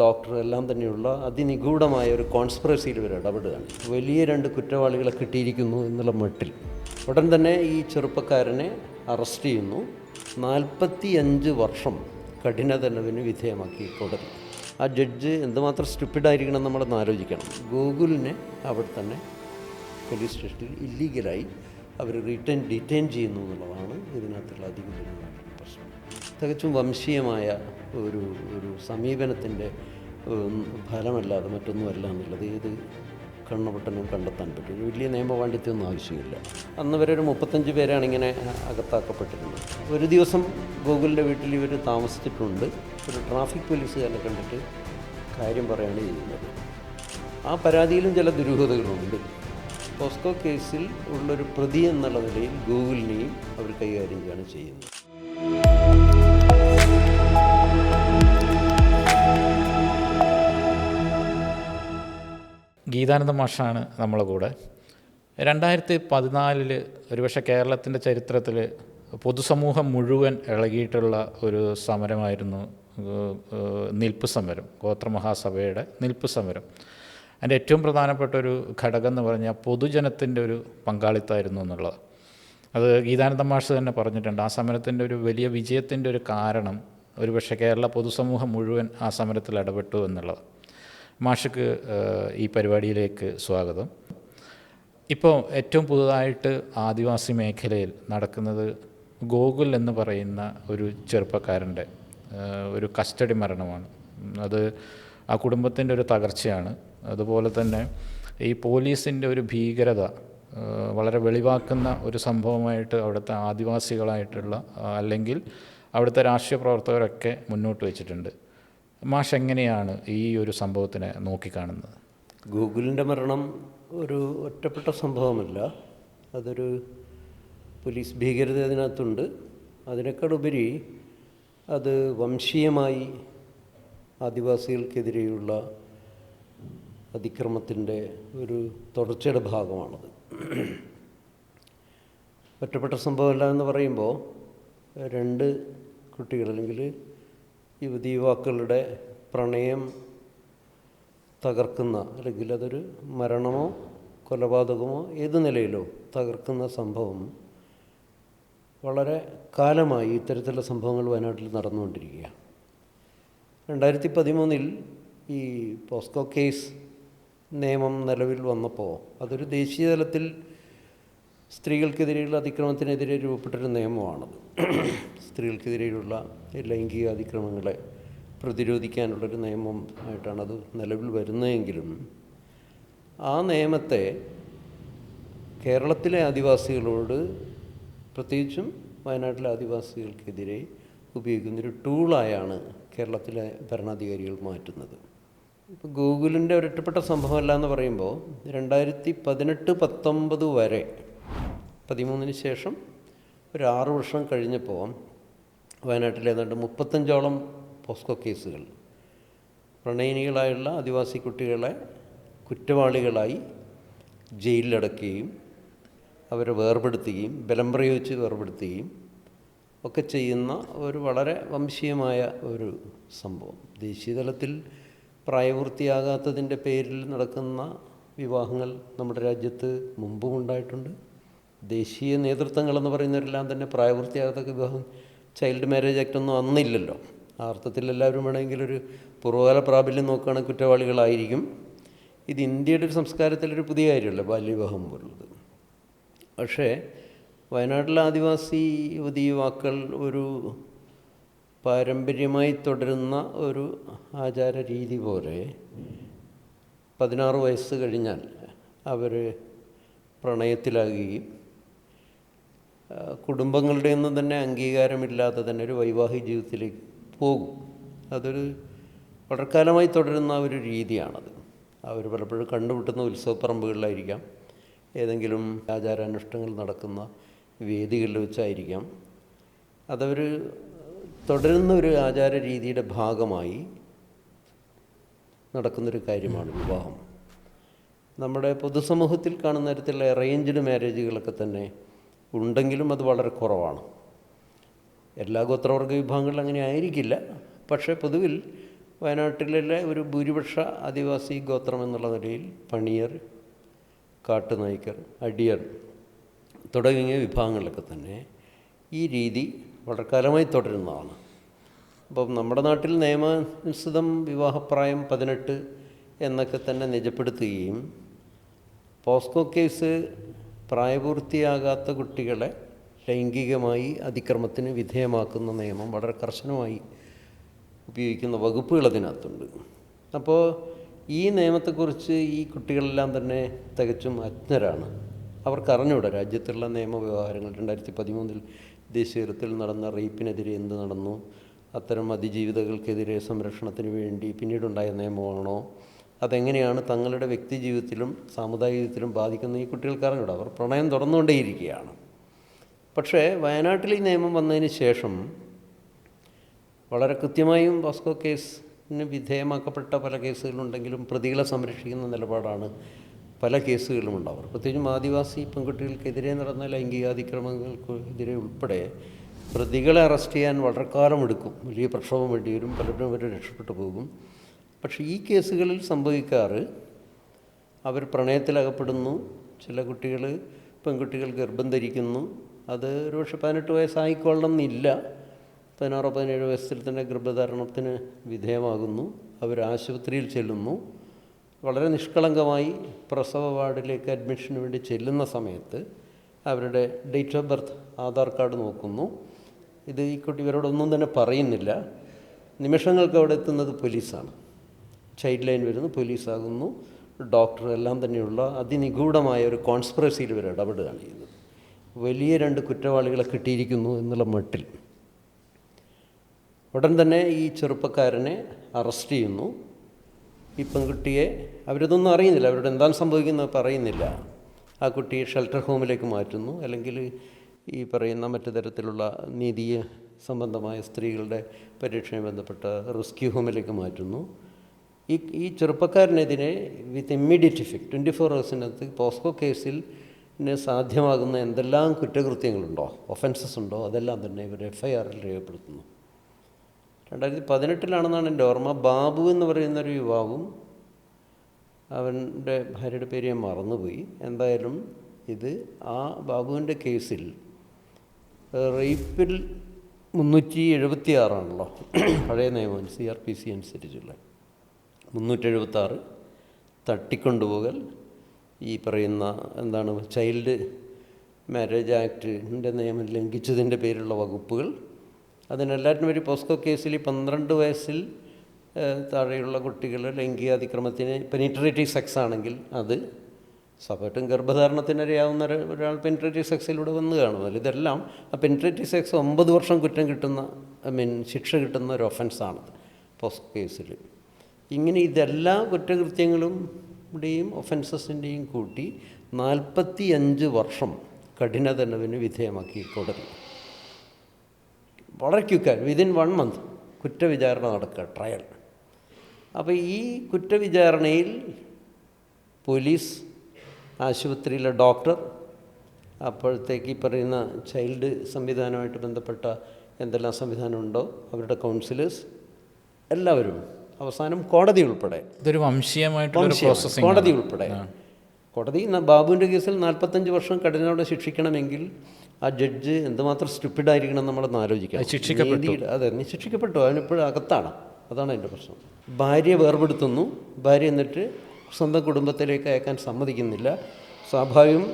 Doctor എല്ലാം തന്നെയുള്ള അതിനിഗൂഢമായ ഒരു കോൺസ്പിറസിയിൽ ഇവർ ഇടപെടുകയാണ്. വലിയ രണ്ട് കുറ്റവാളികളെ കിട്ടിയിരിക്കുന്നു എന്നുള്ള മട്ടിൽ. ഉടൻ തന്നെ ഈ ചെറുപ്പക്കാരനെ അറസ്റ്റ് ചെയ്യുന്നു. നാൽപ്പത്തി അഞ്ച് വർഷം കഠിന ദണ്ഡവിന് വിധേയമാക്കി കൊടുത്തു ആ ജഡ്ജ് എന്തുമാത്രം സ്റ്റുപ്പിഡായിരിക്കണം നമ്മളൊന്ന് ആലോചിക്കണം. ഗൂഗിളിനെ അവിടെ തന്നെ പോലീസ് സ്റ്റേഷനിൽ ഇല്ലീഗലായി അവർ റിട്ടേൺ ഡിറ്റെയിൻ ചെയ്യുന്നു എന്നുള്ളതാണ് ഇതിനകത്തുള്ള അധികം പ്രശ്നം. തികച്ചും വംശീയമായ ഒരു ഒരു സമീപനത്തിന്റെ ഫലമല്ലാതെ മറ്റൊന്നുമല്ല എന്നുള്ളത് ഏത് കണ്ണപൊട്ടനും കണ്ടെത്താൻ പറ്റും. വലിയ നിയമപാണ്ഡിത്യമൊന്നും ആവശ്യമില്ല. അന്ന് വരെ ഒരു മുപ്പത്തഞ്ച് പേരാണ് ഇങ്ങനെ അകത്താക്കപ്പെട്ടിരുന്നത്. ഒരു ദിവസം ഗൂഗിളിന്റെ വീട്ടിൽ ഇവർ താമസിച്ചിട്ടുണ്ട്. ഒരു ട്രാഫിക് പോലീസുകാരനെ കണ്ടിട്ട് കാര്യം പറയുകയാണ് ചെയ്യുന്നത്. ആ പരാതിയിലും ചില ദുരൂഹതകളുണ്ട്. പോസ്കോ കേസിൽ ഉള്ളൊരു പ്രതി എന്നുള്ള നിലയിൽ ഗൂഗിളിനെയും അവർ കൈകാര്യം ചെയ്യുകയാണ് ചെയ്യുന്നത്. ഗീതാനന്ദ മാഷാണ് നമ്മളെ കൂടെ. രണ്ടായിരത്തി പതിനാലിൽ ഒരുപക്ഷെ കേരളത്തിന്റെ ചരിത്രത്തിൽ പൊതുസമൂഹം മുഴുവൻ ഇളകിയിട്ടുള്ള ഒരു സമരമായിരുന്നു നിൽപ്പ് സമരം ഗോത്രമഹാസഭയുടെ നിൽപ്പ് സമരം. അതിന്റെ ഏറ്റവും പ്രധാനപ്പെട്ട ഒരു ഘടകം എന്ന് പറഞ്ഞാൽ പൊതുജനത്തിന്റെ ഒരു പങ്കാളിത്തമായിരുന്നു എന്നുള്ളത്. അത് ഗീതാനന്ദ മാഷ് തന്നെ പറഞ്ഞിട്ടുണ്ട് ആ സമരത്തിന്റെ ഒരു വലിയ വിജയത്തിന്റെ ഒരു കാരണം ഒരുപക്ഷെ കേരള പൊതുസമൂഹം മുഴുവൻ ആ സമരത്തിൽ ഇടപെട്ടു എന്നുള്ളത്. മാഷക്ക് ഈ പരിപാടിയിലേക്ക് സ്വാഗതം. ഇപ്പോൾ ഏറ്റവും പുതുതായിട്ട് ആദിവാസി മേഖലയിൽ നടക്കുന്നത് ഗോകുൽ എന്ന് പറയുന്ന ഒരു ചെറുപ്പക്കാരന്റെ ഒരു കസ്റ്റഡി മരണമാണ്. അത് ആ കുടുംബത്തിന്റെ ഒരു തകർച്ചയാണ്. അതുപോലെ തന്നെ ഈ പോലീസിന്റെ ഒരു ഭീകരത വളരെ വെളിവാക്കുന്ന ഒരു സംഭവമായിട്ട് അവിടുത്തെ ആദിവാസികളായിട്ടുള്ള അല്ലെങ്കിൽ അവിടുത്തെ രാഷ്ട്രീയ പ്രവർത്തകരൊക്കെ മുന്നോട്ട് വെച്ചിട്ടുണ്ട്. മാഷ് എങ്ങനെയാണ് ഈ ഒരു സംഭവത്തിനെ നോക്കിക്കാണുന്നത്? ഗൂഗിളിന്റെ മരണം ഒരു ഒറ്റപ്പെട്ട സംഭവമല്ല. അതൊരു പോലീസ് ഭീകരത അതിനകത്തുണ്ട്. അതിനേക്കാളുപരി അത് വംശീയമായി ആദിവാസികൾക്കെതിരെയുള്ള അതിക്രമത്തിന്റെ ഒരു തുടർച്ചയുടെ ഭാഗമാണത്. ഒറ്റപ്പെട്ട സംഭവമല്ല എന്ന് പറയുമ്പോൾ രണ്ട് കുട്ടികൾ അല്ലെങ്കിൽ യുവതി യുവാക്കളുടെ പ്രണയം തകർക്കുന്ന അല്ലെങ്കിൽ അതൊരു മരണമോ കൊലപാതകമോ ഏത് നിലയിലോ തകർക്കുന്ന സംഭവം വളരെ കാലമായി ഇത്തരത്തിലുള്ള സംഭവങ്ങൾ വയനാട്ടിൽ നടന്നുകൊണ്ടിരിക്കുകയാണ് രണ്ടായിരത്തി പതിമൂന്നിൽ ഈ പോസ്കോ കേസ് നിയമം നിലവിൽ വന്നപ്പോൾ അതൊരു ദേശീയ തലത്തിൽ സ്ത്രീകൾക്കെതിരെയുള്ള അതിക്രമത്തിനെതിരെ രൂപപ്പെട്ടൊരു നിയമമാണത്. സ്ത്രീകൾക്കെതിരെയുള്ള ലൈംഗിക അതിക്രമങ്ങളെ പ്രതിരോധിക്കാനുള്ളൊരു നിയമം ആയിട്ടാണ് അത് നിലവിൽ വരുന്നതെങ്കിലും ആ നിയമത്തെ കേരളത്തിലെ ആദിവാസികളോട് പ്രത്യേകിച്ചും വയനാട്ടിലെ ആദിവാസികൾക്കെതിരെ ഉപയോഗിക്കുന്നൊരു ടൂളായാണ് കേരളത്തിലെ ഭരണാധികാരികൾ മാറ്റുന്നത്. ഇപ്പോൾ ഗൂഗിളിന്റെ ഒരൊറ്റപ്പെട്ട സംഭവമല്ല എന്ന് പറയുമ്പോൾ രണ്ടായിരത്തി പതിനെട്ട് പത്തൊമ്പത് വരെ പതിമൂന്നിന് ശേഷം ഒരു ആറ് വർഷം കഴിഞ്ഞപ്പോൾ വയനാട്ടിൽ ഏതാണ്ട് മുപ്പത്തഞ്ചോളം പോസ്കോ കേസുകൾ. പ്രണയിനികളായുള്ള ആദിവാസി കുട്ടികളെ കുറ്റവാളികളായി ജയിലിലടക്കുകയും അവരെ വേർപെടുത്തുകയും ബലം പ്രയോഗിച്ച് വേർപെടുത്തുകയും ഒക്കെ ചെയ്യുന്ന ഒരു വളരെ വംശീയമായ ഒരു സംഭവം. ദേശീയതലത്തിൽ പ്രായപൂർത്തിയാകാത്തതിന്റെ പേരിൽ നടക്കുന്ന വിവാഹങ്ങൾ നമ്മുടെ രാജ്യത്ത് മുമ്പും ഉണ്ടായിട്ടുണ്ട് ദേശീയ നേതൃത്വങ്ങളെന്ന് പറയുന്നവരെല്ലാം തന്നെ പ്രായപൂർത്തിയാകാത്ത വിവാഹം ചൈൽഡ് മാരേജ് ആക്ട് ഒന്നും അന്നില്ലല്ലോ ആ അർത്ഥത്തിൽ എല്ലാവരും വേണമെങ്കിൽ ഒരു പൂർവകാല പ്രാബല്യം നോക്കുകയാണെങ്കിൽ കുറ്റവാളികളായിരിക്കും. ഇത് ഇന്ത്യയുടെ ഒരു സംസ്കാരത്തിലൊരു പുതിയ കാര്യമല്ല ബാല്യവിവാഹം പോലുള്ളത്. പക്ഷേ വയനാട്ടിലെ ആദിവാസി യുവതി യുവാക്കൾ ഒരു പാരമ്പര്യമായി തുടരുന്ന ഒരു ആചാര രീതി പോലെ പതിനാറ് വയസ്സ് കഴിഞ്ഞാൽ അവർ പ്രണയത്തിലാകുകയും കുടുംബങ്ങളുടെ ഒന്നും തന്നെ അംഗീകാരമില്ലാതെ തന്നെ ഒരു വൈവാഹിക ജീവിതത്തിലേക്ക് പോകും. അതൊരു വളരെ തുടരുന്ന ഒരു രീതിയാണത്. അവർ പലപ്പോഴും കണ്ടുമുട്ടുന്ന ഉത്സവപ്പറമ്പുകളിലായിരിക്കാം. ഏതെങ്കിലും ആചാരാനുഷ്ഠാനങ്ങൾ നടക്കുന്ന വേദികളിൽ വെച്ചായിരിക്കാം. അതവർ തുടരുന്ന ഒരു ആചാര രീതിയുടെ ഭാഗമായി നടക്കുന്നൊരു കാര്യമാണ് വിവാഹം. നമ്മുടെ പൊതുസമൂഹത്തിൽ കാണുന്ന തരത്തിലുള്ള അറേഞ്ച്ഡ് മാരേജുകളൊക്കെ തന്നെ ഉണ്ടെങ്കിലും അത് വളരെ കുറവാണ്. എല്ലാ ഗോത്രവർഗ വിഭാഗങ്ങളിലും അങ്ങനെ ആയിരിക്കില്ല. പക്ഷേ പൊതുവിൽ വയനാട്ടിലെ ഒരു ഭൂരിപക്ഷ ആദിവാസി ഗോത്രം എന്നുള്ള നിലയിൽ പണിയർ കാട്ടുനായ്ക്കർ അടിയർ തുടങ്ങിയ വിഭാഗങ്ങളിലൊക്കെ തന്നെ ഈ രീതി വളരെ കാലമായി തുടരുന്നതാണ്. അപ്പം നമ്മുടെ നാട്ടിൽ നിയമാനുസൃതം വിവാഹപ്രായം പതിനെട്ട് എന്നൊക്കെ തന്നെ നിജപ്പെടുത്തുകയും പോസ്കോ കേസ് പ്രായപൂർത്തിയാകാത്ത കുട്ടികളെ ലൈംഗികമായി അതിക്രമത്തിന് വിധേയമാക്കുന്ന നിയമം വളരെ കർശനമായി ഉപയോഗിക്കുന്ന വകുപ്പുകൾ അതിനകത്തുണ്ട്. അപ്പോൾ ഈ നിയമത്തെക്കുറിച്ച് ഈ കുട്ടികളെല്ലാം തന്നെ തികച്ചും അജ്ഞരാണ്. അവർക്കറിഞ്ഞൂടെ രാജ്യത്തുള്ള നിയമവ്യവഹാരങ്ങൾ. രണ്ടായിരത്തി പതിമൂന്നിൽ ദേശീയതലത്തിൽ നടന്ന റേപ്പിനെതിരെ എന്ത് നടന്നു? അത്തരം അതിജീവിതകൾക്കെതിരെ സംരക്ഷണത്തിന് വേണ്ടി പിന്നീടുണ്ടായ നിയമമാണോ? അതെങ്ങനെയാണ് തങ്ങളുടെ വ്യക്തി ജീവിതത്തിലും സാമുദായിക ജീവിതത്തിലും ബാധിക്കുന്ന ഈ കുട്ടികൾക്ക് അറിഞ്ഞൂട അവർ പ്രണയം തുറന്നുകൊണ്ടേയിരിക്കുകയാണ്. പക്ഷേ വയനാട്ടിൽ ഈ നിയമം വന്നതിന് ശേഷം വളരെ കൃത്യമായും വാസ്കോ കേസിന് വിധേയമാക്കപ്പെട്ട പല കേസുകളുണ്ടെങ്കിലും പ്രതികളെ സംരക്ഷിക്കുന്ന നിലപാടാണ് പല കേസുകളിലും ഉണ്ടാവാറ് പ്രത്യേകിച്ചും ആദിവാസി പെൺകുട്ടികൾക്കെതിരെ നടന്ന ലൈംഗികാതിക്രമങ്ങൾക്കെതിരെ ഉൾപ്പെടെ പ്രതികളെ അറസ്റ്റ് ചെയ്യാൻ വളരെ കാലമെടുക്കും വലിയ പ്രക്ഷോഭം വേണ്ടി വരും പലരും അവർ രക്ഷപ്പെട്ടു പോകും. പക്ഷേ ഈ കേസുകളിൽ സംഭവിക്കാറ് അവർ പ്രണയത്തിലകപ്പെടുന്നു. ചില കുട്ടികൾ പെൺകുട്ടികൾ ഗർഭം ധരിക്കുന്നു. അത് ഒരു പക്ഷെ പതിനെട്ട് വയസ്സായിക്കൊള്ളണം എന്നില്ല പതിനാറോ പതിനേഴ് വയസ്സിൽ തന്നെ ഗർഭധാരണത്തിന് വിധേയമാകുന്നു. അവർ ആശുപത്രിയിൽ ചെല്ലുന്നു. വളരെ നിഷ്കളങ്കമായി പ്രസവ വാർഡിലേക്ക് അഡ്മിഷന് വേണ്ടി ചെല്ലുന്ന സമയത്ത് അവരുടെ date of birth Aadhaar card നോക്കുന്നു. ഇത് ഈ കുട്ടി ഇവരോടൊന്നും തന്നെ പറയുന്നില്ല. നിമിഷങ്ങൾക്ക് അവിടെ എത്തുന്നത് പോലീസാണ്. ചൈൽഡ് ലൈൻ വരുന്നു പോലീസാകുന്നു ഡോക്ടർ എല്ലാം തന്നെയുള്ള അതിനിഗൂഢമായ ഒരു കോൺസ്പിറസിയിൽ ഇവർ ഇടപെടുകയാണ് ചെയ്യുന്നത്. വലിയ രണ്ട് കുറ്റവാളികളെ കിട്ടിയിരിക്കുന്നു എന്നുള്ള മട്ടിൽ. ഉടൻ തന്നെ ഈ ചെറുപ്പക്കാരനെ അറസ്റ്റ് ചെയ്യുന്നു. ഈ പെൺകുട്ടിയെ അവരിതൊന്നും അറിയുന്നില്ല അവരോട് എന്താണ് സംഭവിക്കുന്നത് പറയുന്നില്ല. ആ കുട്ടിയെ ഷെൽട്ടർ ഹോമിലേക്ക് മാറ്റുന്നു. അല്ലെങ്കിൽ ഈ പറയുന്ന മറ്റു തരത്തിലുള്ള നീതി സംബന്ധമായ സ്ത്രീകളുടെ പരിരക്ഷയുമായി ബന്ധപ്പെട്ട റെസ്ക്യൂ ഹോമിലേക്ക് മാറ്റുന്നു. ഈ ഈ ചെറുപ്പക്കാരനെതിരെ with immediate effect twenty four ഹവേഴ്സിനകത്ത് POCSO കേസിൽ സാധ്യമാകുന്ന എന്തെല്ലാം കുറ്റകൃത്യങ്ങളുണ്ടോ? ഒഫൻസസ് ഉണ്ടോ? അതെല്ലാം തന്നെ ഇവർ എഫ് ഐ ആറിൽ രേഖപ്പെടുത്തുന്നു. രണ്ടായിരത്തി പതിനെട്ടിലാണെന്നാണ് എന്റെ ഓർമ്മ. ബാബു എന്ന് പറയുന്ന ഒരു യുവാവും അവന്റെ ഭാര്യയുടെ പേര് ഞാൻ മറന്നുപോയി. എന്തായാലും ഇത് ആ ബാബുവിന്റെ കേസിൽ റേപ്പിൽ മുന്നൂറ്റി എഴുപത്തി ആറാണല്ലോ പഴയ നിയമം സി ആർ പി സി അനുസരിച്ചുള്ള. മുന്നൂറ്റി എഴുപത്താറ് തട്ടിക്കൊണ്ടുപോകൽ. ഈ പറയുന്ന എന്താണ് ചൈൽഡ് മാരേജ് ആക്ടിന്റെ നിയമം ലംഘിച്ചതിന്റെ പേരിലുള്ള വകുപ്പുകൾ. അതിനെല്ലാറ്റിനും ഒരു പോസ്കോ കേസിൽ പന്ത്രണ്ട് വയസ്സിൽ താഴെയുള്ള കുട്ടികൾ ലൈംഗികാതിക്രമത്തിന് പെനിട്രേറ്റീവ് സെക്സ് ആണെങ്കിൽ അത് സ്വാഭാവികമായിട്ടും ഗർഭധാരണത്തിനിരയാവുന്ന അറിയാവുന്ന ഒരാൾ പെനിട്രേറ്റീവ് സെക്സിലൂടെ വന്ന് കാണും. അതിൽ ഇതെല്ലാം ആ പെനിട്രേറ്റീവ് സെക്സ് ഒമ്പത് വർഷം കുറ്റം കിട്ടുന്ന ഐ മീൻ ശിക്ഷ കിട്ടുന്ന ഒരു ഒഫൻസാണ് പോസ്കോ കേസിൽ. ഇങ്ങനെ ഇതെല്ലാ കുറ്റകൃത്യങ്ങളുടെയും ഒഫൻസസിന്റെയും കൂട്ടി നാൽപ്പത്തി അഞ്ച് വർഷം കഠിനതണ്ടവിന് വിധേയമാക്കി കോടതി. വളരെ ക്യുക്കാൻ വിതിൻ വൺ മന്ത് കുറ്റവിചാരണ നടക്കുക ട്രയൽ അപ്പോൾ ഈ കുറ്റവിചാരണയിൽ പോലീസ് ആശുപത്രിയിലെ ഡോക്ടർ അപ്പോഴത്തേക്ക് ഈ പറയുന്ന ചൈൽഡ് സംവിധാനമായിട്ട് ബന്ധപ്പെട്ട എന്തെല്ലാം സംവിധാനമുണ്ടോ അവരുടെ കൗൺസിലേഴ്സ് എല്ലാവരും അവസാനം കോടതി ഉൾപ്പെടെ. ഇതൊരു വംശീയമായിട്ടുള്ള. പ്രോസസ്സിംഗ് കോടതി ഉൾപ്പെടെ. കോടതി ബാബുവിന്റെ കേസിൽ നാൽപ്പത്തഞ്ച് വർഷം കഠിനോടെ ശിക്ഷിക്കണമെങ്കിൽ ആ ജഡ്ജ് എന്തുമാത്രം സ്റ്റുപ്പിഡായിരിക്കണം നമ്മളൊന്ന് ആലോചിക്കാം ശിക്ഷിക്കപ്പെട്ടു. അതെ നീ ശിക്ഷിക്കപ്പെട്ടു. അവനിപ്പോഴും അകത്താണ്. അതാണ് എന്റെ പ്രശ്നം. ഭാര്യ വേർപെടുത്തുന്നു. ഭാര്യ എന്നിട്ട് സ്വന്തം കുടുംബത്തിലേക്ക് അയക്കാൻ സമ്മതിക്കുന്നില്ല. സ്വാഭാവികം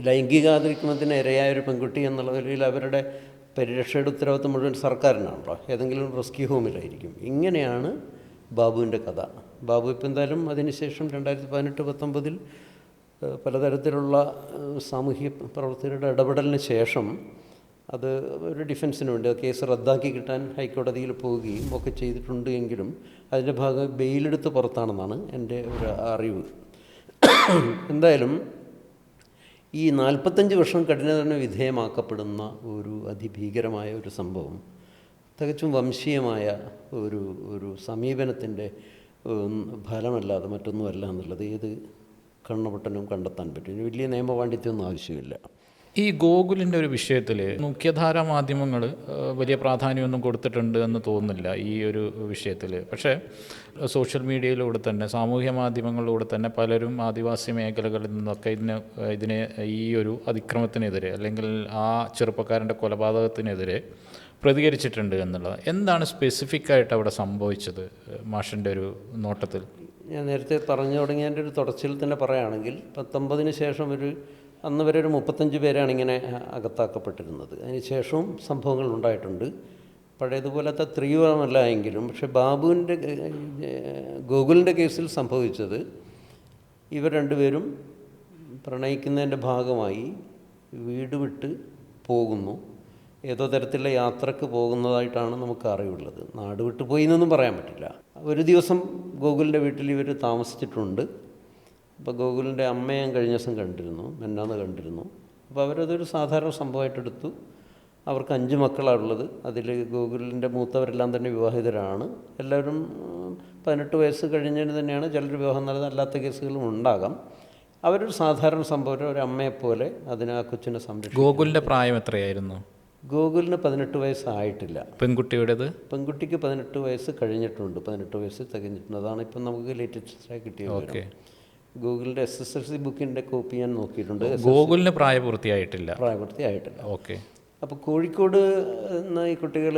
ലൈംഗികാതിക്രമത്തിന് ഇരയായ ഒരു പെൺകുട്ടി എന്നുള്ള നിലയിൽ അവരുടെ പരിരക്ഷയുടെ ഉത്തരവാദിത്വം മുഴുവൻ സർക്കാരിനാണല്ലോ. ഏതെങ്കിലും റെസ്ക്യൂ ഹോമിലായിരിക്കും ഇങ്ങനെയാണ് ബാബുവിന്റെ കഥ. ബാബു ഇപ്പം എന്തായാലും അതിനുശേഷം രണ്ടായിരത്തി പതിനെട്ട് പത്തൊമ്പതിൽ പലതരത്തിലുള്ള സാമൂഹ്യ പ്രവർത്തകരുടെ ഇടപെടലിന് ശേഷം അത് ഒരു ഡിഫൻസിന് വേണ്ടി കേസ് റദ്ദാക്കി കിട്ടാൻ ഹൈക്കോടതിയിൽ പോവുകയും ഒക്കെ ചെയ്തിട്ടുണ്ട് എങ്കിലും അതിന്റെ ഭാഗം ബെയിലെടുത്ത് പുറത്താണെന്നാണ് എന്റെ ഒരു അറിവ്. എന്തായാലും ഈ നാൽപ്പത്തഞ്ച് വർഷം കഠിനതന്നെ വിധേയമാക്കപ്പെടുന്ന ഒരു അതിഭീകരമായ ഒരു സംഭവം തികച്ചും വംശീയമായ ഒരു ഒരു സമീപനത്തിന്റെ ഫലമല്ലാതെ മറ്റൊന്നുമല്ല എന്നുള്ളത് ഏത് കണ്ണപൊട്ടനും കണ്ടെത്താൻ പറ്റും. വലിയ നിയമപാണ്ഡിത്യമൊന്നും ആവശ്യമില്ല. ഈ ഗോകുലിന്റെ ഒരു വിഷയത്തിൽ മുഖ്യധാര മാധ്യമങ്ങൾ വലിയ പ്രാധാന്യമൊന്നും കൊടുത്തിട്ടുണ്ട് എന്ന് തോന്നുന്നില്ല ഈ ഒരു വിഷയത്തിൽ പക്ഷേ സോഷ്യൽ മീഡിയയിലൂടെ തന്നെ സാമൂഹ്യ മാധ്യമങ്ങളിലൂടെ തന്നെ പലരും ആദിവാസി മേഖലകളിൽ നിന്നൊക്കെ ഇതിന് ഇതിനെ ഈ ഒരു അതിക്രമത്തിനെതിരെ അല്ലെങ്കിൽ ആ ചെറുപ്പക്കാരന്റെ കൊലപാതകത്തിനെതിരെ പ്രതികരിച്ചിട്ടുണ്ട് എന്നുള്ളത്. എന്താണ് സ്പെസിഫിക് ആയിട്ട് അവിടെ സംഭവിച്ചത് മാഷിന്റെ ഒരു നോട്ടത്തിൽ? ഞാൻ നേരത്തെ പറഞ്ഞു തുടങ്ങിയതിന്റെ ഒരു തുടർച്ചയിൽ തന്നെ പറയുകയാണെങ്കിൽ പത്തൊമ്പതിന് ശേഷം ഒരു അന്ന് വരെ ഒരു മുപ്പത്തഞ്ച് പേരാണ് ഇങ്ങനെ അകത്താക്കപ്പെട്ടിരുന്നത്. അതിന് ശേഷവും സംഭവങ്ങൾ ഉണ്ടായിട്ടുണ്ട്. പഴയതുപോലത്തെ തീവ്രമല്ല എങ്കിലും പക്ഷേ ബാബുവിന്റെ ഗോകുലിന്റെ കേസിൽ സംഭവിച്ചത് ഇവർ രണ്ടുപേരും പ്രണയിക്കുന്നതിന്റെ ഭാഗമായി വീട് വിട്ട് പോകുന്നു. ഏതോ തരത്തിലുള്ള യാത്രയ്ക്ക് പോകുന്നതായിട്ടാണ് നമുക്ക് അറിവുള്ളത് നാട് വിട്ട് പോയി എന്നൊന്നും പറയാൻ പറ്റില്ല. ഒരു ദിവസം ഗോകുലിന്റെ വീട്ടിൽ ഇവർ താമസിച്ചിട്ടുണ്ട്. അപ്പോൾ ഗോകുലിന്റെ അമ്മയെ ഞാൻ കഴിഞ്ഞ ദിവസം കണ്ടിരുന്നു മെന്നാന്ന് കണ്ടിരുന്നു. അപ്പോൾ അവരതൊരു സാധാരണ സംഭവമായിട്ടെടുത്തു അവർക്ക് അഞ്ച് മക്കളാണുള്ളത് അതിൽ ഗോകുലിന്റെ മൂത്തവരെല്ലാം തന്നെ വിവാഹിതരാണ്. എല്ലാവരും പതിനെട്ട് വയസ്സ് കഴിഞ്ഞതിന് തന്നെയാണ് ചിലർ വിവാഹം നടന്നത് അല്ലാത്ത കേസുകളും ഉണ്ടാകാം. അവരൊരു സാധാരണ സംഭവം ഒരു അമ്മയെപ്പോലെ അതിനെ ആ കൊച്ചിനെ സംരക്ഷിക്കും ഗോകുലിന്റെ പ്രായം എത്രയായിരുന്നു? ഗോകുലിന് പതിനെട്ട് വയസ്സായിട്ടില്ല. പെൺകുട്ടിയുടേത്? പെൺകുട്ടിക്ക് പതിനെട്ട് വയസ്സ് കഴിഞ്ഞിട്ടുണ്ട്. പതിനെട്ട് വയസ്സ് തികഞ്ഞിട്ടുണ്ട് അതാണ് ഇപ്പം നമുക്ക് ലേറ്റസ്റ്റായി കിട്ടിയത് ഓക്കെ. ഗൂഗിളിന്റെ എസ് എസ് എൽ സി ബുക്കിന്റെ കോപ്പി ഞാൻ നോക്കിയിട്ടുണ്ട്. ഗൂഗിളിന് പ്രായപൂർത്തിയായിട്ടില്ല. പ്രായപൂർത്തിയായിട്ടില്ല. ഓക്കെ. അപ്പോൾ കോഴിക്കോട് എന്ന ഈ കുട്ടികൾ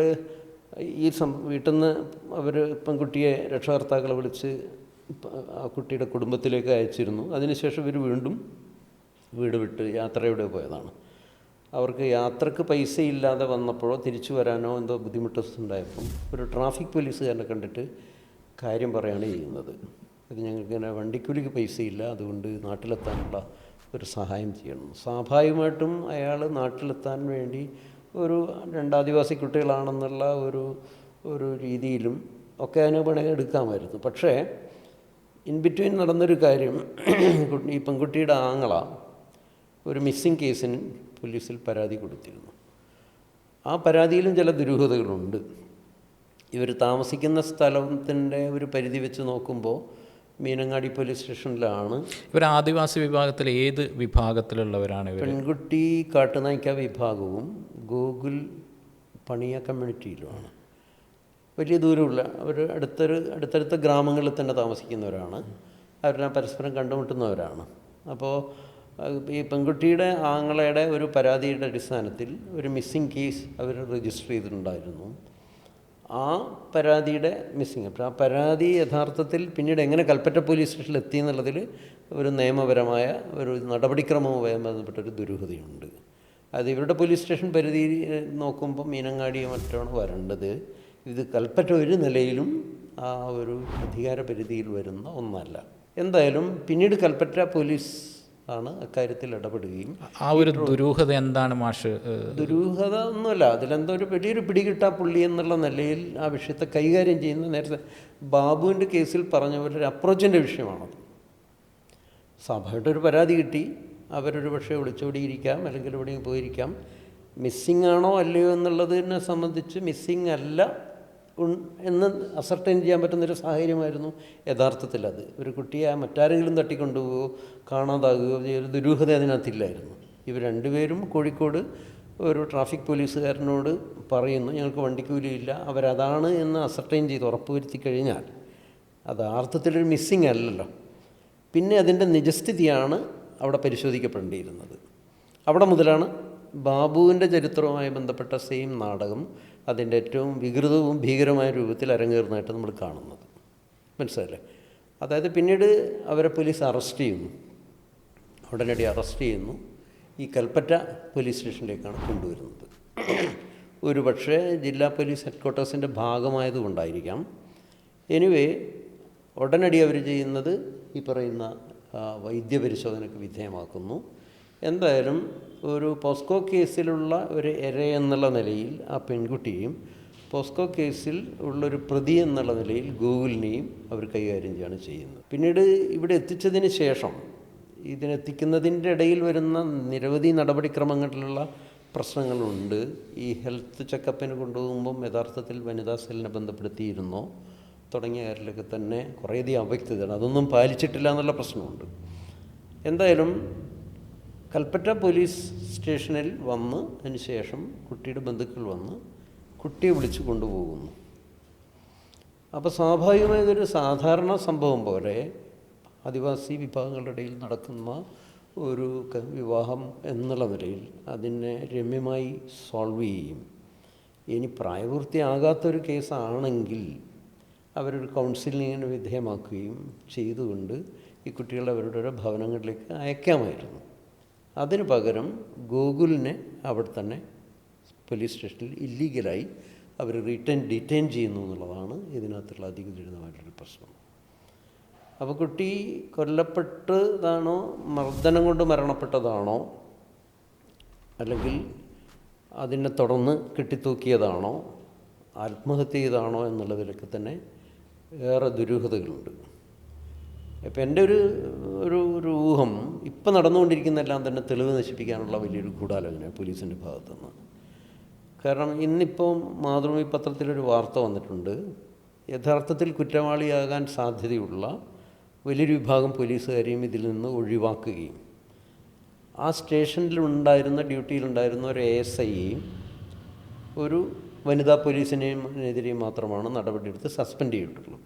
ഈ സം വീട്ടിൽ നിന്ന് അവർ പെൺകുട്ടിയെ രക്ഷകർത്താക്കളെ വിളിച്ച് ആ കുട്ടിയുടെ കുടുംബത്തിലേക്ക് അയച്ചിരുന്നു. അതിനുശേഷം ഇവർ വീണ്ടും വീട് വിട്ട് യാത്രയുടെ പോയതാണ്. അവർക്ക് യാത്രയ്ക്ക് പൈസ ഇല്ലാതെ വന്നപ്പോഴോ തിരിച്ചു വരാനോ എന്തോ ബുദ്ധിമുട്ട് ഉണ്ടായപ്പോൾ ഒരു ട്രാഫിക് പോലീസുകാരനെ കണ്ടിട്ട് കാര്യം പറയുകയാണ് ചെയ്യുന്നത്. അത് ഞങ്ങൾക്ക് ഇങ്ങനെ വണ്ടിക്കൂലിക്ക് പൈസയില്ല അതുകൊണ്ട് നാട്ടിലെത്താനുള്ള ഒരു സഹായം ചെയ്യണം. സ്വാഭാവികമായിട്ടും അയാൾ നാട്ടിലെത്താൻ വേണ്ടി ഒരു രണ്ടാദിവാസി കുട്ടികളാണെന്നുള്ള ഒരു ഒരു രീതിയിലും ഒക്കെ അതിനെ എടുക്കാമായിരുന്നു. പക്ഷേ ഇൻ ബിറ്റ്വീൻ നടന്നൊരു കാര്യം ഈ പെൺകുട്ടിയുടെ ആങ്ങള ഒരു മിസ്സിങ് കേസിന് പോലീസിൽ പരാതി കൊടുത്തിരുന്നു. ആ പരാതിയിലും ചില ദുരൂഹതകളുണ്ട്. ഇവർ താമസിക്കുന്ന സ്ഥലത്തിന്റെ ഒരു പരിധി വെച്ച് നോക്കുമ്പോൾ മീനങ്ങാടി പോലീസ് സ്റ്റേഷനിലാണ്. ഇവർ ആദിവാസി വിഭാഗത്തിൽ ഏത് വിഭാഗത്തിലുള്ളവരാണ് പെൺകുട്ടി കാട്ടുനായ്ക്ക വിഭാഗവും ഗൂഗിൾ പണിയ കമ്മ്യൂണിറ്റിയിലുമാണ്. വലിയ ദൂരമില്ല അവർ അടുത്തൊരു അടുത്തടുത്ത ഗ്രാമങ്ങളിൽ തന്നെ താമസിക്കുന്നവരാണ്. അവരെ പരസ്പരം കണ്ടുമുട്ടുന്നവരാണ്. അപ്പോൾ ഈ പെൺകുട്ടിയുടെ ആങ്ങളയുടെ ഒരു പരാതിയുടെ അടിസ്ഥാനത്തിൽ ഒരു മിസ്സിംഗ് കേസ് അവർ രജിസ്റ്റർ ചെയ്തിട്ടുണ്ടായിരുന്നു. ആ പരാതിയുടെ മിസ്സിങ് അപ്പോൾ ആ പരാതി യഥാർത്ഥത്തിൽ പിന്നീട് എങ്ങനെ കൽപ്പറ്റ പോലീസ് സ്റ്റേഷനിൽ എത്തി എന്നുള്ളതിൽ ഒരു നിയമപരമായ ഒരു നടപടിക്രമവുമായി ബന്ധപ്പെട്ടൊരു ദുരൂഹതയുണ്ട്. അത് ഇവരുടെ പോലീസ് സ്റ്റേഷൻ പരിധി നോക്കുമ്പോൾ മീനങ്ങാടിയോ മറ്റാണ് വരേണ്ടത്. ഇത് കൽപ്പറ്റ ഒരു നിലയിലും ആ ഒരു അധികാര പരിധിയിൽ വരുന്ന ഒന്നല്ല. എന്തായാലും പിന്നീട് കൽപ്പറ്റ പോലീസ് ആണ് അക്കാര്യത്തിൽ ഇടപെടുകയും ആ ഒരു ദുരൂഹത എന്താണ് മാഷ് ദുരൂഹത ഒന്നുമല്ല. അതിലെന്തോ ഒരു വലിയൊരു പിടികിട്ടാ പുള്ളി എന്നുള്ള നിലയിൽ ആ വിഷയത്തെ കൈകാര്യം ചെയ്യുന്ന നേരത്തെ ബാബുവിന്റെ കേസിൽ പറഞ്ഞ പോലെ ഒരു അപ്രോച്ചിന്റെ വിഷയമാണത്. സ്വാഭാവികമായിട്ട് ഒരു പരാതി കിട്ടി. അവരൊരു പക്ഷേ വിളിച്ചോടിയിരിക്കാം അല്ലെങ്കിൽ എവിടെയും പോയിരിക്കാം. മിസ്സിംഗ് ആണോ അല്ലയോ എന്നുള്ളതിനെ സംബന്ധിച്ച് മിസ്സിംഗ് അല്ല. എന്ന് അസർട്ടൈൻ ചെയ്യാൻ പറ്റുന്നൊരു സാഹചര്യമായിരുന്നു. യഥാർത്ഥത്തിൽ അത്. ഒരു കുട്ടിയെ മറ്റാരെങ്കിലും തട്ടിക്കൊണ്ടുപോകുകയോ കാണാതാകുകയോ ഒരു ദുരൂഹത അതിനകത്തില്ലായിരുന്നു. ഇവർ രണ്ടുപേരും കോഴിക്കോട് ഒരു ട്രാഫിക് പോലീസുകാരനോട് പറയുന്നു ഞങ്ങൾക്ക് വണ്ടിക്കൂലിയില്ല. അവരതാണ് എന്ന് അസർട്ടൈൻ ചെയ്ത് ഉറപ്പുവരുത്തി കഴിഞ്ഞാൽ അത് അർത്ഥത്തിലൊരു മിസ്സിങ് അല്ലല്ലോ. പിന്നെ അതിന്റെ നിജസ്ഥിതിയാണ് അവിടെ പരിശോധിക്കപ്പെടേണ്ടിയിരുന്നത്. അവിടെ മുതലാണ് ബാബുവിന്റെ ചരിത്രവുമായി ബന്ധപ്പെട്ട സെയിം നാടകം അതിന്റെ ഏറ്റവും വികൃതവും ഭീകരമായ രൂപത്തിൽ അരങ്ങേറുന്നതായിട്ട് നമ്മൾ കാണുന്നത്. മനസ്സിലല്ലേ അതായത് പിന്നീട് അവരെ പോലീസ് അറസ്റ്റ് ചെയ്യുന്നു. ഉടനടി അറസ്റ്റ് ചെയ്യുന്നു. ഈ കൽപ്പറ്റ പോലീസ് സ്റ്റേഷനിലേക്കാണ് കൊണ്ടുവരുന്നത്. ഒരു പക്ഷേ ജില്ലാ പോലീസ് ഹെഡ് ക്വാർട്ടേഴ്സിന്റെ ഭാഗമായതുകൊണ്ടായിരിക്കാം. എനിവേ ഉടനടി അവർ ചെയ്യുന്നത് ഈ പറയുന്ന വൈദ്യപരിശോധനയ്ക്ക് വിധേയമാക്കുന്നു. എന്തായാലും ഒരു പോസ്കോ കേസിലുള്ള ഒരു എര എന്നുള്ള നിലയിൽ ആ പെൺകുട്ടിയെയും പോസ്കോ കേസിൽ ഉള്ളൊരു പ്രതി എന്നുള്ള നിലയിൽ ഗൂഗിളിനെയും അവർ കൈകാര്യം ചെയ്യാണ് ചെയ്യുന്നത്. പിന്നീട് ഇവിടെ എത്തിച്ചതിന് ശേഷം ഇതിനെത്തിക്കുന്നതിന്റെ ഇടയിൽ വരുന്ന നിരവധി നടപടിക്രമങ്ങളിലുള്ള പ്രശ്നങ്ങളുണ്ട്. ഈ ഹെൽത്ത് ചെക്കപ്പിന് കൊണ്ടുപോകുമ്പം യഥാർത്ഥത്തിൽ വനിതാ സെല്ലിനെ ബന്ധപ്പെടുത്തിയിരുന്നോ തുടങ്ങിയ കാര്യത്തിലൊക്കെ തന്നെ കുറേയധികം അവ്യക്തതയാണ്. അതൊന്നും പാലിച്ചിട്ടില്ല എന്നുള്ള പ്രശ്നമുണ്ട്. എന്തായാലും കൽപ്പറ്റ പോലീസ് സ്റ്റേഷനിൽ വന്ന് അതിന് ശേഷം കുട്ടിയുടെ ബന്ധുക്കൾ വന്ന് കുട്ടിയെ വിളിച്ചു കൊണ്ടുപോകുന്നു. അപ്പോൾ സ്വാഭാവികമായ ഇതൊരു സാധാരണ സംഭവം പോലെ ആദിവാസി വിഭാഗങ്ങളുടെ ഇടയിൽ നടക്കുന്ന ഒരു വിവാഹം എന്നുള്ള നിലയിൽ അതിനെ രമ്യമായി സോൾവ് ചെയ്യും. ഇനി പ്രായപൂർത്തിയാകാത്തൊരു കേസാണെങ്കിൽ അവരൊരു കൗൺസിലിങ്ങിന് വിധേയമാക്കുകയും ചെയ്തുകൊണ്ട് ഈ കുട്ടികളെ അവരുടെ ഭവനങ്ങളിലേക്ക് അയക്കാമായിരുന്നു. അതിന് പകരം ഗൂഗിളിനെ അവിടെ തന്നെ പോലീസ് സ്റ്റേഷനിൽ ഇല്ലീഗലായി അവർ റിട്ടേൺ ഡിറ്റെയിൻ ചെയ്യുന്നു എന്നുള്ളതാണ് ഇതിനകത്തുള്ള അധികൃതമായിട്ടൊരു പ്രശ്നം. അപ്പോൾ കുട്ടി കൊല്ലപ്പെട്ടതാണോ മർദ്ദനം കൊണ്ട് മരണപ്പെട്ടതാണോ അല്ലെങ്കിൽ അതിനെ തുടർന്ന് കെട്ടിത്തൂക്കിയതാണോ ആത്മഹത്യ ചെയ്താണോ എന്നുള്ളതിലൊക്കെ തന്നെ ഏറെ ദുരൂഹതകളുണ്ട്. ഇപ്പം എന്റെ ഒരു ഒരു ഒരു ഊഹം ഇപ്പം നടന്നുകൊണ്ടിരിക്കുന്നതെല്ലാം തന്നെ തെളിവ് നശിപ്പിക്കാനുള്ള വലിയൊരു ഗൂഢാലോചന പോലീസിന്റെ ഭാഗത്തു നിന്ന് കാരണം ഇന്നിപ്പം മാതൃഭൂമി പത്രത്തിലൊരു വാർത്ത വന്നിട്ടുണ്ട്. യഥാർത്ഥത്തിൽ കുറ്റവാളിയാകാൻ സാധ്യതയുള്ള വലിയൊരു വിഭാഗം പോലീസുകാരെയും ഇതിൽ നിന്ന് ഒഴിവാക്കുകയും ആ സ്റ്റേഷനിലുണ്ടായിരുന്ന ഡ്യൂട്ടിയിലുണ്ടായിരുന്ന ഒരു എ എസ് ഐയെയും ഒരു വനിതാ പോലീസിനെയും എതിരെയും മാത്രമാണ് നടപടിയെടുത്ത് സസ്പെൻഡ് ചെയ്തിട്ടുള്ളൂ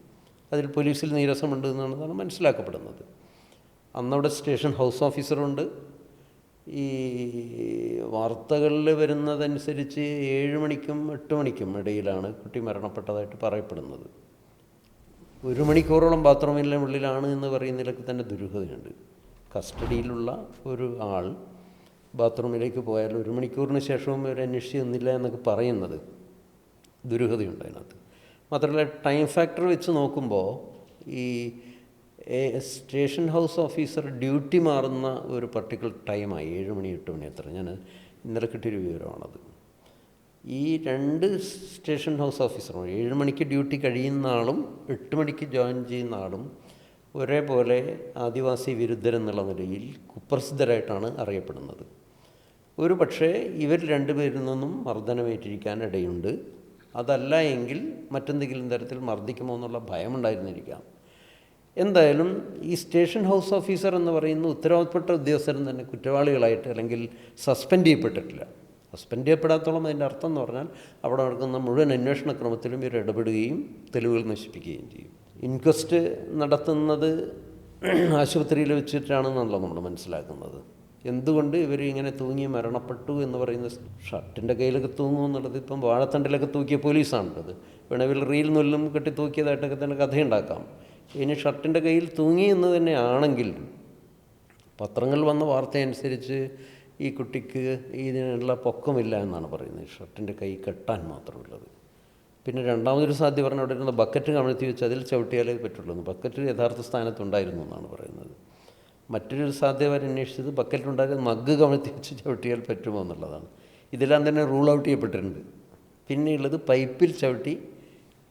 അതിൽ പോലീസിൽ നീരസമുണ്ട് എന്നാണ് മനസ്സിലാക്കപ്പെടുന്നത്. അന്നവിടെ സ്റ്റേഷൻ ഹൗസ് ഓഫീസറുണ്ട്. ഈ വാർത്തകളിൽ വരുന്നതനുസരിച്ച് ഏഴ് മണിക്കും എട്ട് മണിക്കും ഇടയിലാണ് കുട്ടി മരണപ്പെട്ടതായിട്ട് പറയപ്പെടുന്നത്. ഒരു മണിക്കൂറോളം ബാത്റൂമിന്റെ ഉള്ളിലാണ് എന്ന് പറയുന്നതിലൊക്കെ തന്നെ ദുരൂഹതയുണ്ട്. കസ്റ്റഡിയിലുള്ള ഒരു ആൾ ബാത്റൂമിലേക്ക് പോയാൽ ഒരു മണിക്കൂറിന് ശേഷവും ഇവർ അന്വേഷിച്ച് നിന്നില്ല എന്നൊക്കെ പറയുന്നത് ദുരൂഹതയുണ്ട് അതിനകത്ത്. മാത്രമല്ല ടൈം ഫാക്ടർ വെച്ച് നോക്കുമ്പോൾ ഈ സ്റ്റേഷൻ ഹൗസ് ഓഫീസർ ഡ്യൂട്ടി മാറുന്ന ഒരു പർട്ടിക്കുലർ ടൈമായി ഏഴ് മണി എട്ട് മണി എത്ര ഞാൻ ഇന്നലെ കിട്ടിയൊരു വിവരമാണത്. ഈ രണ്ട് സ്റ്റേഷൻ ഹൗസ് ഓഫീസറും ഏഴ് മണിക്ക് ഡ്യൂട്ടി കഴിയുന്ന ആളും എട്ട് മണിക്ക് ജോയിൻ ചെയ്യുന്ന ആളും ഒരേപോലെ ആദിവാസി വിരുദ്ധരെന്നുള്ള നിലയിൽ കുപ്രസിദ്ധരായിട്ടാണ് അറിയപ്പെടുന്നത്. ഒരു പക്ഷേ ഇവർ രണ്ടുപേരിൽ നിന്നും മർദ്ദനമേറ്റിരിക്കാൻ ഇടയുണ്ട്. അതല്ല എങ്കിൽ മറ്റെന്തെങ്കിലും തരത്തിൽ മർദ്ദിക്കുമോ എന്നുള്ള ഭയമുണ്ടായിരുന്നിരിക്കാം. എന്തായാലും ഈ സ്റ്റേഷൻ ഹൗസ് ഓഫീസർ എന്ന് പറയുന്ന ഉത്തരവാദപ്പെട്ട ഉദ്യോഗസ്ഥരും തന്നെ കുറ്റവാളികളായിട്ട് അല്ലെങ്കിൽ സസ്പെൻഡ് ചെയ്യപ്പെട്ടിട്ടില്ല. സസ്പെൻഡ് ചെയ്യപ്പെടാത്തോളം അതിന്റെ അർത്ഥം എന്ന് പറഞ്ഞാൽ അവിടെ നടക്കുന്ന മുഴുവൻ അന്വേഷണ ക്രമത്തിലും ഇവർ ഇടപെടുകയും തെളിവുകൾ നശിപ്പിക്കുകയും ചെയ്യും. ഇൻക്വസ്റ്റ് നടത്തുന്നത് ആശുപത്രിയിൽ വെച്ചിട്ടാണെന്നല്ല നമ്മൾ മനസ്സിലാക്കുന്നത്. എന്തുകൊണ്ട് ഇവർ ഇങ്ങനെ തൂങ്ങി മരണപ്പെട്ടു എന്ന് പറയുന്ന ഷർട്ടിന്റെ കയ്യിലൊക്കെ തൂങ്ങും എന്നുള്ളത് ഇപ്പം വാഴത്തണ്ടിലൊക്കെ തൂക്കിയ പോലീസാണുള്ളത്. വേണമെങ്കിൽ റീൽ നൊല്ലും കെട്ടി തൂക്കിയതായിട്ടൊക്കെ തന്നെ കഥയുണ്ടാക്കാം. ഇനി ഷർട്ടിന്റെ കയ്യിൽ തൂങ്ങി എന്ന് തന്നെ ആണെങ്കിൽ പത്രങ്ങളിൽ വന്ന വാർത്തയനുസരിച്ച് ഈ കുട്ടിക്ക് ഇതിനുള്ള പൊക്കമില്ല എന്നാണ് പറയുന്നത്. ഷർട്ടിന്റെ കൈ കെട്ടാൻ മാത്രമുള്ളത്. പിന്നെ രണ്ടാമതൊരു സാധ്യത പറഞ്ഞ അവിടെ ഇരുന്ന ബക്കറ്റ് കമഴ്ത്തി വെച്ച് അതിൽ ചവിട്ടിയാലേ പറ്റുള്ളൂ. ബക്കറ്റ് യഥാർത്ഥ സ്ഥാനത്തുണ്ടായിരുന്നു എന്നാണ് പറയുന്നത്. മറ്റൊരു സാധ്യത അവർ അന്വേഷിച്ചത് ബക്കറ്റിലുണ്ടായിരുന്ന മഗ് കമഴ്ത്തി വെച്ച് ചവിട്ടിയാൽ പറ്റുമോ എന്നുള്ളതാണ്. ഇതെല്ലാം തന്നെ റൂൾ ഔട്ട് ചെയ്യപ്പെട്ടിട്ടുണ്ട്. പിന്നെയുള്ളത് പൈപ്പിൽ ചവിട്ടി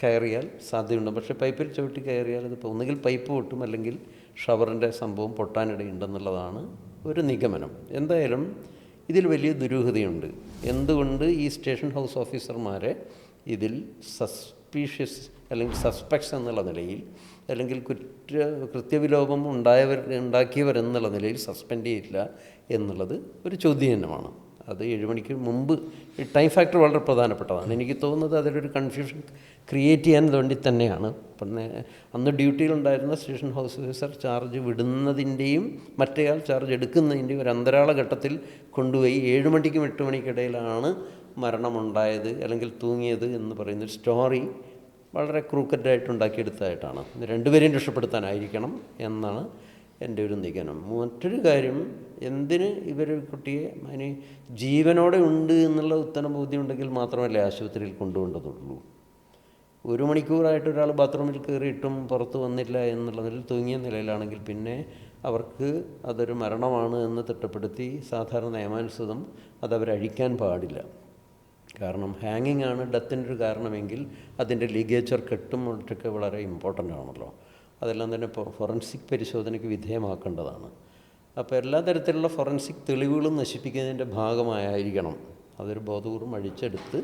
കയറിയാൽ സാധ്യതയുണ്ട്. പക്ഷേ പൈപ്പിൽ ചവിട്ടി കയറിയാൽ അത് ഒന്നുകിൽ പൈപ്പ് പൊട്ടും അല്ലെങ്കിൽ ഷവറിന്റെ സംഭവം പൊട്ടാനിടയുണ്ടെന്നുള്ളതാണ് ഒരു നിഗമനം. എന്തായാലും ഇതിൽ വലിയ ദുരൂഹതയുണ്ട്. എന്തുകൊണ്ട് ഈ സ്റ്റേഷൻ ഹൗസ് ഓഫീസർമാരെ ഇതിൽ സസ്പീഷ്യസ് അല്ലെങ്കിൽ സസ്പെക്ട്സ് എന്നുള്ള നിലയിൽ അല്ലെങ്കിൽ കുറ്റ കൃത്യവിലോപം ഉണ്ടായവർ ഉണ്ടാക്കിയവരെന്നുള്ള നിലയിൽ സസ്പെൻഡ് ചെയ്തില്ല എന്നുള്ളത് ഒരു ചോദ്യചിഹ്നമാണ്. അത് ഏഴ് മണിക്ക് മുമ്പ് ടൈം ഫാക്ടർ വളരെ പ്രധാനപ്പെട്ടതാണ്. എനിക്ക് തോന്നുന്നത് അതിലൊരു കൺഫ്യൂഷൻ ക്രിയേറ്റ് ചെയ്യാൻ വേണ്ടി തന്നെയാണ്. പിന്നെ അന്ന് ഡ്യൂട്ടിയിലുണ്ടായിരുന്ന സ്റ്റേഷൻ ഹൗസ് ഓഫീസർ ചാർജ് വിടുന്നതിന്റെയും മറ്റേയാൾ ചാർജ് എടുക്കുന്നതിന്റെയും ഒരു അന്തരാള ഘട്ടത്തിൽ കൊണ്ടുപോയി ഏഴ് മണിക്കും എട്ട് മണിക്കിടയിലാണ് മരണമുണ്ടായത് അല്ലെങ്കിൽ തൂങ്ങിയത് എന്ന് പറയുന്നൊരു സ്റ്റോറി വളരെ ക്രൂക്കറ്റായിട്ട് ഉണ്ടാക്കിയെടുത്തതായിട്ടാണ് രണ്ടുപേരെയും രക്ഷപ്പെടുത്താനായിരിക്കണം എന്നാണ് എന്റെ ഒരു നിഗമനം. മറ്റൊരു കാര്യം എന്തിന് ഇവർ കുട്ടിയെ അതിന് ജീവനോടെ ഉണ്ട് എന്നുള്ള ഉത്തരം ബോധ്യം ഉണ്ടെങ്കിൽ മാത്രമല്ലേ ആശുപത്രിയിൽ കൊണ്ടുപോകേണ്ടതുള്ളൂ. ഒരു മണിക്കൂറായിട്ട് ഒരാൾ ബാത്റൂമിൽ കയറിയിട്ടും പുറത്ത് വന്നില്ല എന്നുള്ളതിൽ തൂങ്ങിയ നിലയിലാണെങ്കിൽ പിന്നെ അവർക്ക് അതൊരു മരണമാണ് എന്ന് തിട്ടപ്പെടുത്തി സാധാരണ നിയമാനുസൃതം അതവരഴിക്കാൻ പാടില്ല. കാരണം ഹാങ്ങിങ് ആണ് ഡെത്തിന്റെ ഒരു കാരണമെങ്കിൽ അതിന്റെ ലീഗേച്ചർ കെട്ടും ഒക്കെ വളരെ ഇമ്പോർട്ടന്റ് ആണല്ലോ. അതെല്ലാം തന്നെ ഫൊറൻസിക് പരിശോധനയ്ക്ക് വിധേയമാക്കേണ്ടതാണ്. അപ്പോൾ എല്ലാ തരത്തിലുള്ള ഫൊറൻസിക് തെളിവുകളും നശിപ്പിക്കുന്നതിന്റെ ഭാഗമായിരിക്കണം. അതൊരു ബോധപൂർവം അഴിച്ചെടുത്ത്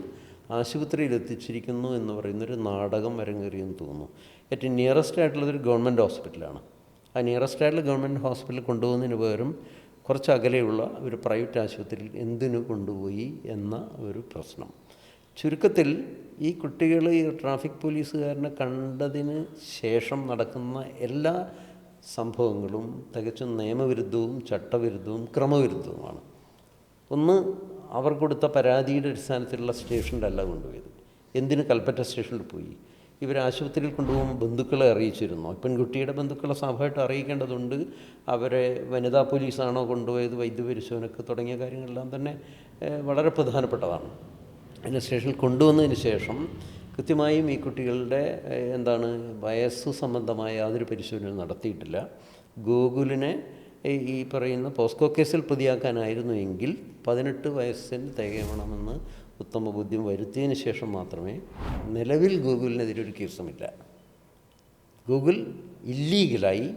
ആശുപത്രിയിൽ എത്തിച്ചിരിക്കുന്നു എന്ന് പറയുന്നൊരു നാടകം വരങ്ങേറിയെന്ന് തോന്നുന്നു. ഏറ്റവും നിയറസ്റ്റ് ആയിട്ടുള്ളതൊരു ഗവൺമെന്റ് ഹോസ്പിറ്റലാണ്. ആ നിയറസ്റ്റ് ആയിട്ടുള്ള ഗവൺമെന്റ് ഹോസ്പിറ്റലിൽ കൊണ്ടുപോകുന്നതിന് പകരം കുറച്ച് അകലെയുള്ള ഒരു പ്രൈവറ്റ് ആശുപത്രിയിൽ എന്തിനു കൊണ്ടുപോയി എന്ന ഒരു പ്രശ്നം. ചുരുക്കത്തിൽ ഈ കുട്ടികൾ ഈ ട്രാഫിക് പോലീസുകാരനെ കണ്ടതിന് ശേഷം നടക്കുന്ന എല്ലാ സംഭവങ്ങളും തികച്ചും നിയമവിരുദ്ധവും ചട്ടവിരുദ്ധവും ക്രമവിരുദ്ധവുമാണ്. ഒന്ന് അവർ കൊടുത്ത പരാതിയുടെ അടിസ്ഥാനത്തിലുള്ള സ്റ്റേഷനിലല്ല കൊണ്ടുപോയത്. എന്തിന് കൽപ്പറ്റ സ്റ്റേഷനിൽ പോയി? ഇവർ ആശുപത്രിയിൽ കൊണ്ടുപോകുമ്പോൾ ബന്ധുക്കളെ അറിയിച്ചിരുന്നു. പെൺകുട്ടിയുടെ ബന്ധുക്കളെ സ്വാഭാവികമായിട്ട് അറിയിക്കേണ്ടതുണ്ട്. അവരെ വനിതാ പോലീസാണോ കൊണ്ടുപോയത് വൈദ്യപരിശോധനക്ക് തുടങ്ങിയ കാര്യങ്ങളെല്ലാം തന്നെ വളരെ പ്രധാനപ്പെട്ടതാണ്. അതിന് സ്റ്റേഷനിൽ കൊണ്ടുവന്നതിന് ശേഷം കൃത്യമായും ഈ കുട്ടികളുടെ എന്താണ് വയസ്സ് സംബന്ധമായ യാതൊരു പരിശോധനയും നടത്തിയിട്ടില്ല. ഗൂഗിളിനെ ഈ- പറയുന്ന പോസ്കോ കേസിൽ പ്രതിയാക്കാനായിരുന്നു എങ്കിൽ പതിനെട്ട് വയസ്സിന് തികയണമെന്ന് ഉത്തമ ബോധ്യം വരുത്തിയതിന് ശേഷം മാത്രമേ നിലവിൽ ഗൂഗിളിനെതിരെ ഒരു കേസുമില്ല. ഗൂഗിൾ ഇല്ലീഗലായി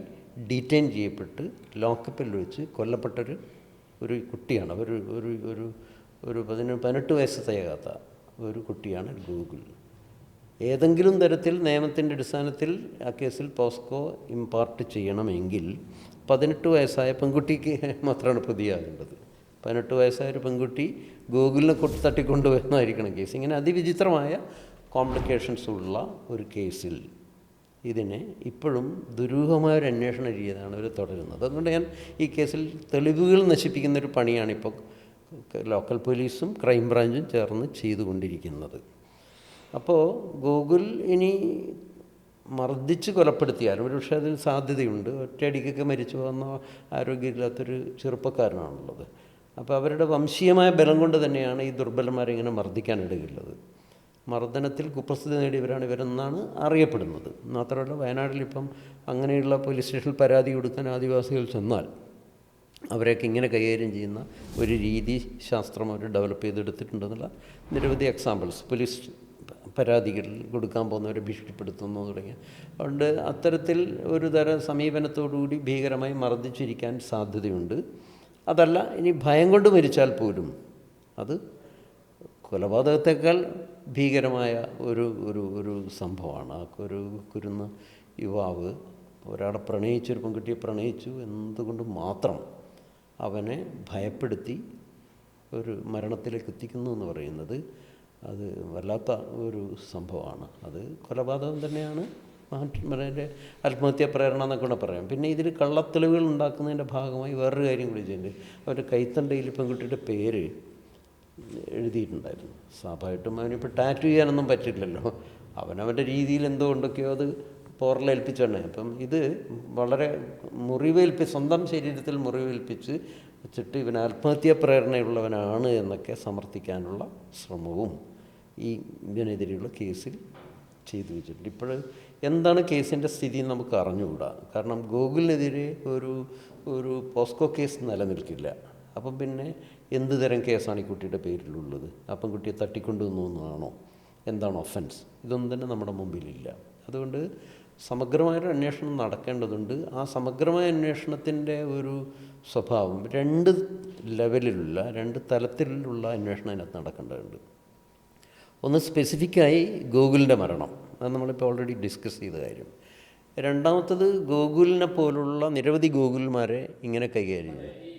ഡീറ്റെയിൻ ചെയ്യപ്പെട്ട് ലോക്കപ്പിൽ വെച്ച് കൊല്ലപ്പെട്ടൊരു ഒരു കുട്ടിയാണ്. ഒരു ഒരു ഒരു ഒരു പതിന പതിനെട്ട് വയസ്സ് തികയാത്ത ഒരു കുട്ടിയാണ് ഗൂഗിൾ. ഏതെങ്കിലും തരത്തിൽ നിയമത്തിന്റെ അടിസ്ഥാനത്തിൽ ആ കേസിൽ പോസ്കോ ഇമ്പാർട്ട് ചെയ്യണമെങ്കിൽ പതിനെട്ട് വയസ്സായ പെൺകുട്ടിക്ക് മാത്രമാണ് പ്രതിയാകേണ്ടത്. പതിനെട്ട് വയസ്സായ ഒരു പെൺകുട്ടി ഗൂഗിളിനെ കൊട്ടി തട്ടിക്കൊണ്ടുവരുന്നതായിരിക്കണം കേസ്. ഇങ്ങനെ അതിവിചിത്രമായ കോംപ്ലിക്കേഷൻസ് ഉള്ള ഒരു കേസിൽ ഇതിനെ ഇപ്പോഴും ദുരൂഹമായ ഒരു അന്വേഷണ രീതിയാണ് അവർ തുടരുന്നത്. അതുകൊണ്ട് ഞാൻ ഈ കേസിൽ തെളിവുകൾ നശിപ്പിക്കുന്ന ഒരു പണിയാണ് ഇപ്പോൾ ലോക്കൽ പോലീസും ക്രൈം ബ്രാഞ്ചും ചേർന്ന് ചെയ്തുകൊണ്ടിരിക്കുന്നത്. അപ്പോൾ ഗൂഗിൾ ഇനി മർദ്ദിച്ച് കൊലപ്പെടുത്തിയാലും ഒരു പക്ഷേ അതിന് സാധ്യതയുണ്ട്. ഒറ്റയടിക്കൊക്കെ മരിച്ചു പോകുന്ന ആരോഗ്യമില്ലാത്തൊരു ചെറുപ്പക്കാരനാണുള്ളത്. അപ്പോൾ അവരുടെ വംശീയമായ ബലം കൊണ്ട് തന്നെയാണ് ഈ ദുർബലന്മാരെ ഇങ്ങനെ മർദ്ദിക്കാനിടയുള്ളത്. മർദ്ദനത്തിൽ കുപ്രസിദ്ധി നേടിയവരാണ് ഇവരെന്നാണ് അറിയപ്പെടുന്നത്. മാത്രമല്ല വയനാട്ടിലിപ്പം അങ്ങനെയുള്ള പോലീസ് സ്റ്റേഷനിൽ പരാതി കൊടുക്കാൻ ആദിവാസികൾ ചെന്നാൽ അവരെയൊക്കെ ഇങ്ങനെ കൈകാര്യം ചെയ്യുന്ന ഒരു രീതി ശാസ്ത്രം അവർ ഡെവലപ്പ് ചെയ്തെടുത്തിട്ടുണ്ടെന്നുള്ള നിരവധി എക്സാമ്പിൾസ് പോലീസ് പരാതികൾ കൊടുക്കാൻ പോകുന്നവരെ ഭീഷണിപ്പെടുത്തുന്നു തുടങ്ങിയ. അതുകൊണ്ട് അത്തരത്തിൽ ഒരു തരം സമീപനത്തോടുകൂടി ഭീകരമായി മർദ്ദിച്ചിരിക്കാൻ സാധ്യതയുണ്ട്. അതല്ല ഇനി ഭയം കൊണ്ട് മരിച്ചാൽ പോലും അത് കൊലപാതകത്തേക്കാൾ ഭീകരമായ ഒരു ഒരു ഒരു സംഭവമാണ്. ഒരു കുരുന്ന് യുവാവ് ഒരാളെ പ്രണയിച്ചു ഒരു പെൺകുട്ടിയെ പ്രണയിച്ചു എന്തുകൊണ്ട് മാത്രം അവനെ ഭയപ്പെടുത്തി ഒരു മരണത്തിലേക്ക് എത്തിക്കുന്നു എന്ന് പറയുന്നത് അത് വല്ലാത്ത ഒരു സംഭവമാണ്. അത് കൊലപാതകം തന്നെയാണ് മഹാത്മാരെ ആത്മഹത്യാ പ്രേരണ എന്നൊക്കെ കൂടെ പറയാം. പിന്നെ ഇതിൽ കള്ളത്തെളിവുകൾ ഉണ്ടാക്കുന്നതിന്റെ ഭാഗമായി വേറൊരു കാര്യം കൂടി ചെയ്യുന്നുണ്ട്. അവന്റെ കൈത്തണ്ടയിൽ പെൺകുട്ടിയുടെ പേര് എഴുതിയിട്ടുണ്ടായിരുന്നു. സ്വാഭാവികമായിട്ടും അവനിപ്പോൾ ടാറ്റു ചെയ്യാനൊന്നും പറ്റില്ലല്ലോ. അവനവന്റെ രീതിയിൽ എന്തോ ഉണ്ടൊക്കെയോ അത് പോറലേൽപ്പിച്ചാണ് അപ്പം ഇത് വളരെ മുറിവേൽപ്പി സ്വന്തം ശരീരത്തിൽ മുറിവേൽപ്പിച്ച് വെച്ചിട്ട് ഇവൻ ആത്മഹത്യാ പ്രേരണയുള്ളവനാണ് എന്നൊക്കെ സമർത്ഥിക്കാനുള്ള ശ്രമവും ഈ ഇതിനെതിരെയുള്ള കേസിൽ ചെയ്തു വെച്ചിട്ടുണ്ട്. ഇപ്പോൾ എന്താണ് കേസിന്റെ സ്ഥിതി നമുക്ക് അറിഞ്ഞുകൂടാ. കാരണം ഗൂഗിളിനെതിരെ ഒരു ഒരു പോസ്കോ കേസ് നിലനിൽക്കില്ല. അപ്പം പിന്നെ എന്ത് തരം കേസാണ് ഈ കുട്ടിയുടെ പേരിലുള്ളത്? അപ്പം കുട്ടിയെ തട്ടിക്കൊണ്ടുവന്നു എന്താണ് ഒഫൻസ് ഇതൊന്നും തന്നെ നമ്മുടെ മുമ്പിലില്ല. അതുകൊണ്ട് സമഗ്രമായൊരു അന്വേഷണം നടക്കേണ്ടതുണ്ട്. ആ സമഗ്രമായ അന്വേഷണത്തിന്റെ ഒരു സ്വഭാവം രണ്ട് ലെവലിലുള്ള രണ്ട് തലത്തിലുള്ള അന്വേഷണം അതിനകത്ത് നടക്കേണ്ടതുണ്ട്. ഒന്ന് സ്പെസിഫിക്കായി ഗോകുലിന്റെ മരണം. അത് നമ്മളിപ്പോൾ ഓൾറെഡി ഡിസ്കസ് ചെയ്ത കാര്യം. രണ്ടാമത്തത് ഗോകുലിനെ പോലുള്ള നിരവധി ഗോകുലന്മാരെ ഇങ്ങനെ കൈകാര്യം ചെയ്യും.